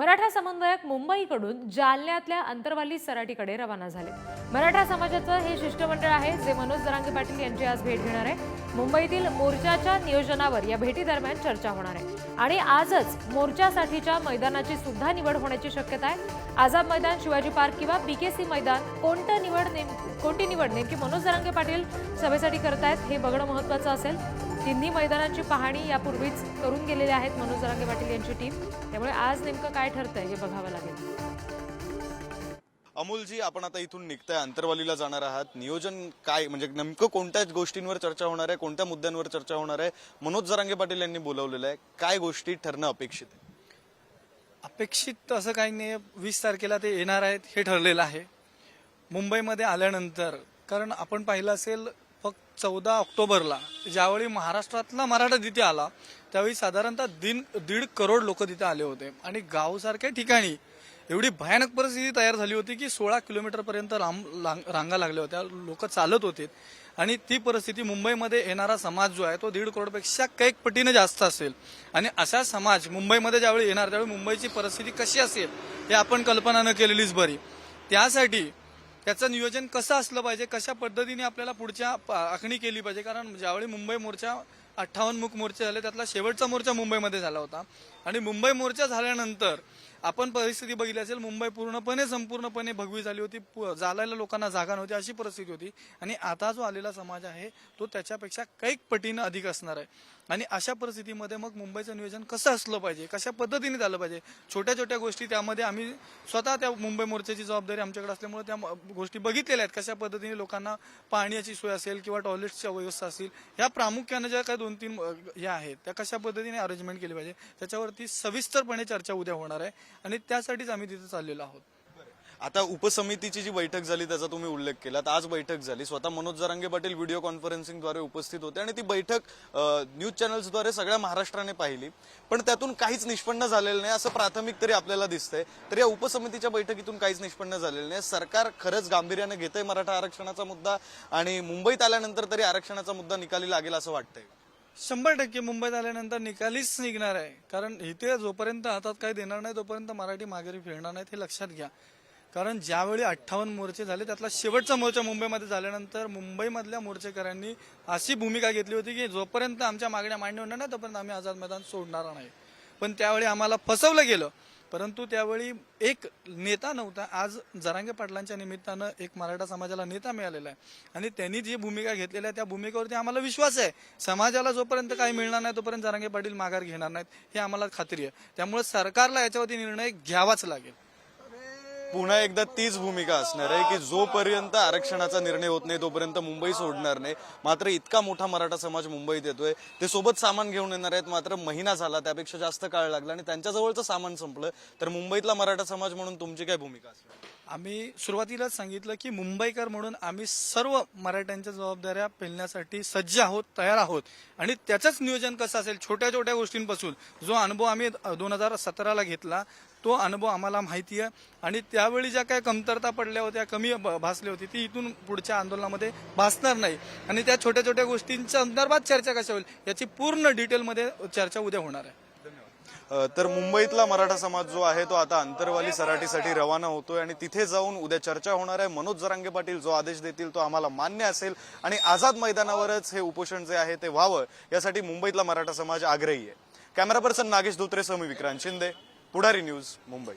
मराठा समन्वयक मुंबईकडून जालन्यातल्या अंतरवाली सराटीकडे रवाना झाले. मराठा समाजाचं हे शिष्टमंडळ आहे जे मनोज दरांगे पाटील यांची आज भेट घेणार आहे. मुंबईतील मोर्चाच्या नियोजनावर या भेटीदरम्यान चर्चा होणार आहे. आणि आजच मोर्चासाठीच्या मैदानाची सुद्धा निवड होण्याची शक्यता आहे. आझाद मैदान शिवाजी पार्क किंवा बीकेसी मैदान कोणतं निवड नेम कोणती निवड नेमकी मनोज दरांगे पाटील सभेसाठी करतायत हे बघणं महत्वाचं असेल. तिन्ही मैदानांची पाहणी यापूर्वीच करून गेलेले आहेत मनोज जरांगे पाटील यांची टीम. त्यामुळे आज नेमकं काय ठरतंय हे बघावं लागेल. अमोलजी आपण आता इथून निघताय. अंतरवालीला जाणार आहात. नियोजन काय म्हणजे नेमकं कोणत्या गोष्टींवर चर्चा होणार आहे? कोणत्या मुद्द्यांवर चर्चा होणार आहे? मनोज जरांगे पाटील यांनी बोलवलेलं आहे. काय गोष्टी ठरणं अपेक्षित आहे? अपेक्षित असं काही नाही. वीस तारखेला ते येणार आहेत हे ठरलेलं आहे. मुंबईमध्ये आल्यानंतर कारण आपण पाहिलं असेल चौदा ऑक्टोबरला ज्यावेळी महाराष्ट्रातला मराठा तिथे आला त्यावेळी साधारणतः दिन दीड करोड लोक तिथे आले होते. आणि गावसारख्या ठिकाणी एवढी भयानक परिस्थिती तयार झाली होती की सोळा किलोमीटरपर्यंत राम रांगा लागल्या होत्या लोक चालत होते. आणि ती परिस्थिती मुंबईमध्ये येणारा समाज जो आहे तो दीड करोडपेक्षा कैक पटीने जास्त असेल. आणि असा समाज मुंबईमध्ये ज्यावेळी येणार त्यावेळी मुंबईची परिस्थिती कशी असेल हे आपण कल्पना न केलेलीच बरी. त्यासाठी त्याचं नियोजन कसं असलं पाहिजे? कशा पद्धतीने आपल्याला पुढच्या आखणी केली पाहिजे? कारण ज्यावेळी मुंबई मोर्चा अठ्ठावन्न मुख मोर्चे झाले त्यातला शेवटचा मोर्चा मुंबईमध्ये झाला होता. आणि मुंबई मोर्चा झाल्यानंतर आपण परिस्थिती बघितली असेल मुंबई पूर्णपणे संपूर्णपणे भगवी झाली होती जालायला लोकांना जागा नव्हती अशी परिस्थिती होती. आणि आता जो आलेला समाज आहे तो त्याच्यापेक्षा कैक पटीनं अधिक असणार आहे. आणि अशा परिस्थितीमध्ये मग मुंबईचं नियोजन कसं असलं पाहिजे? कशा पद्धतीने झालं पाहिजे? छोट्या छोट्या गोष्टी त्यामध्ये आम्ही स्वतः त्या मुंबई मोर्चाची जबाबदारी आमच्याकडे असल्यामुळे त्या गोष्टी बघितलेल्या आहेत. कशा पद्धतीने लोकांना पाण्याची सोय असेल किंवा टॉयलेट्सच्या व्यवस्था असेल ह्या प्रामुख्याने ज्या काही दोन तीन ह्या आहेत त्या कशा पद्धतीने अरेंजमेंट केली पाहिजे त्याच्यावरती सविस्तरपणे चर्चा उद्या होणार आहे. आणि त्यासाठीच आम्ही तिथे चाललेलो आहोत. आता उपसमितीची जी बैठक झाली त्याचा तुम्ही उल्लेख केलात. आज बैठक झाली. स्वतः मनोज जरांगे पाटील व्हिडिओ कॉन्फरन्सिंगद्वारे उपस्थित होते आणि ती बैठक अ, न्यूज चॅनल्सद्वारे सगळ्या महाराष्ट्राने पाहिली. पण त्यातून काहीच निष्पन्न झालेलं नाही असं प्राथमिक तरी आपल्याला दिसतंय. तर या उपसमितीच्या बैठकीतून काहीच निष्पन्न झालेलं नाही. सरकार खरंच गांभीर्याने घेतंय मराठा आरक्षणाचा मुद्दा आणि मुंबईत आल्यानंतर तरी आरक्षणाचा मुद्दा निकाली लागेल असं वाटतंय. शंभर टक्के मुंबईत आल्यानंतर निकालीच निघणार आहे. कारण इथे जोपर्यंत हातात काही देणार नाही तोपर्यंत मराठी माघारी फिरणार नाहीत हे लक्षात घ्या. कारण ज्यावेळी अठ्ठावन्न मोर्चे झाले त्यातला शेवटचा मोर्चा मुंबईमध्ये झाल्यानंतर मुंबईमधल्या मोर्चेकऱ्यांनी अशी भूमिका घेतली होती की जोपर्यंत आमच्या मागण्या मान्य होणार नाही तोपर्यंत आम्ही आझाद मैदान सोडणार नाही. पण त्यावेळी आम्हाला फसवलं गेलं. परंतु त्यावेळी एक नेता नव्हता. आज जरांगे पाटलांच्या निमित्तानं एक मराठा समाजाला नेता मिळालेला आहे. आणि त्यांनी जी भूमिका घेतलेली आहे त्या भूमिकेवरती आम्हाला विश्वास आहे. समाजाला जोपर्यंत काही मिळणार नाही तोपर्यंत जरांगे पाटील माघार घेणार नाहीत हे आम्हाला खात्री आहे. त्यामुळे सरकारला याच्यावरती निर्णय घ्यावाच लागेल. पुन्हा एकदा तीच भूमिका असणार आहे की जोपर्यंत आरक्षणाचा निर्णय होत नाही तोपर्यंत मुंबई सोडणार नाही. मात्र इतका मोठा मराठा समाज मुंबईत येतोय. ते सोबत सामान घेऊन येणार आहेत. मात्र महिना झाला त्यापेक्षा जास्त काळ लागला आणि त्यांच्याजवळचं सामान संपलं. तर मुंबईतला मराठा समाज म्हणून तुमची काय भूमिका असणार? आम्ही सुरुवातीलाच सांगितलं की मुंबईकर म्हणून आम्ही सर्व मराठ्यांच्या जबाबदाऱ्या पेलण्यासाठी सज्ज आहोत तयार आहोत. आणि त्याचंच नियोजन कसं असेल छोट्या छोट्या गोष्टींपासून जो अनुभव आम्ही दोन हजार सतराला घेतला तो अनुभव आम्हाला माहिती आहे. आणि त्यावेळी ज्या काही कमतरता पडल्या होत्या कमी भासली होती ती इथून पुढच्या आंदोलनामध्ये भासणार नाही. आणि त्या छोट्या छोट्या गोष्टींच्या संदर्भात चर्चा कशा होईल याची पूर्ण डिटेलमध्ये चर्चा उद्या होणार आहे. तर मुंबईतला मराठा समाज जो आहे तो आता अंतरवाली सराटीसाठी रवाना होतोय आणि तिथे जाऊन उद्या चर्चा होणार आहे. मनोज जरांगे पाटील जो आदेश देतील तो आम्हाला मान्य असेल. आणि आझाद मैदानावरच हे उपोषण जे आहे ते व्हावं यासाठी मुंबईतला मराठा समाज आग्रही आहे. कॅमेरा पर्सन नागेश धोत्रे समी विक्रांत शिंदे. पुढारी न्यूज मुंबई.